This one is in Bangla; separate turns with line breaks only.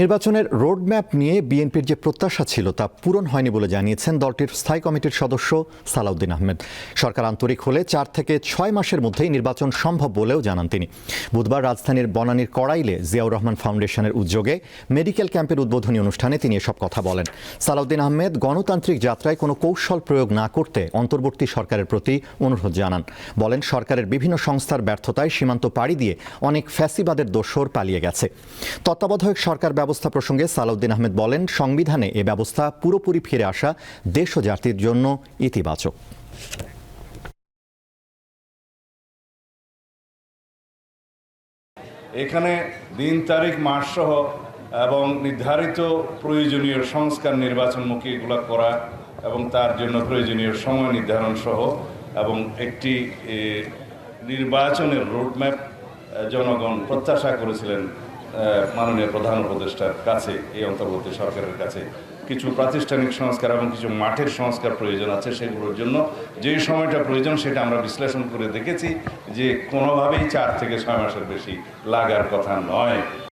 নির্বাচনের রোডম্যাপ নিয়ে বিএনপির যে প্রত্যাশা ছিল তা পূরণ হয়নি বলে জানিয়েছেন দলটির স্থায়ী কমিটির সদস্য সালাউদ্দিন আহমেদ। সরকার আন্তরিক হলে চার থেকে ছয় মাসের মধ্যেই নির্বাচন সম্ভব বলেও জানান তিনি। বুধবার রাজধানীর বনানীর কড়াইলে জিয়াউর রহমান ফাউন্ডেশনের উদ্যোগে মেডিকেল ক্যাম্পের উদ্বোধনী অনুষ্ঠানে তিনি এসব কথা বলেন। সালাউদ্দিন আহমেদ গণতান্ত্রিক যাত্রায় কোনো কৌশল প্রয়োগ না করতে অন্তর্বর্তী সরকারের প্রতি অনুরোধ জানান। বলেন, সরকারের বিভিন্ন সংস্থার ব্যর্থতায় সীমান্ত পাড়ি দিয়ে অনেক ফ্যাসিবাদের দোসর পালিয়ে গেছে। তত্ত্বাবধায়ক সরকার ব্যবস্থা প্রসঙ্গে সালাউদ্দিন আহমেদ বলেন, সংবিধানে এ ব্যবস্থা পুরোপুরি ফিরে আসা দেশ ও জাতির জন্য ইতিবাচক।
এখানে দিন, তারিখ মাস সহ এবং নির্ধারিত প্রয়োজনীয় সংস্কার নির্বাচনমুখী এগুলো করা এবং তার জন্য প্রয়োজনীয় সময় নির্ধারণ সহ এবং একটি নির্বাচনের রোডম্যাপ জনগণ প্রত্যাশা করেছিলেন মাননীয় প্রধান উপদেষ্টার কাছে, এই অন্তর্বর্তী সরকারের কাছে কিছু প্রাতিষ্ঠানিক সংস্কার এবং কিছু মাঠের সংস্কার প্রয়োজন আছে সেগুলোর জন্য। যেই সময়টা প্রয়োজন সেটা আমরা বিশ্লেষণ করে দেখেছি যে কোনোভাবেই চার থেকে ছয় মাসের বেশি লাগার কথা নয়।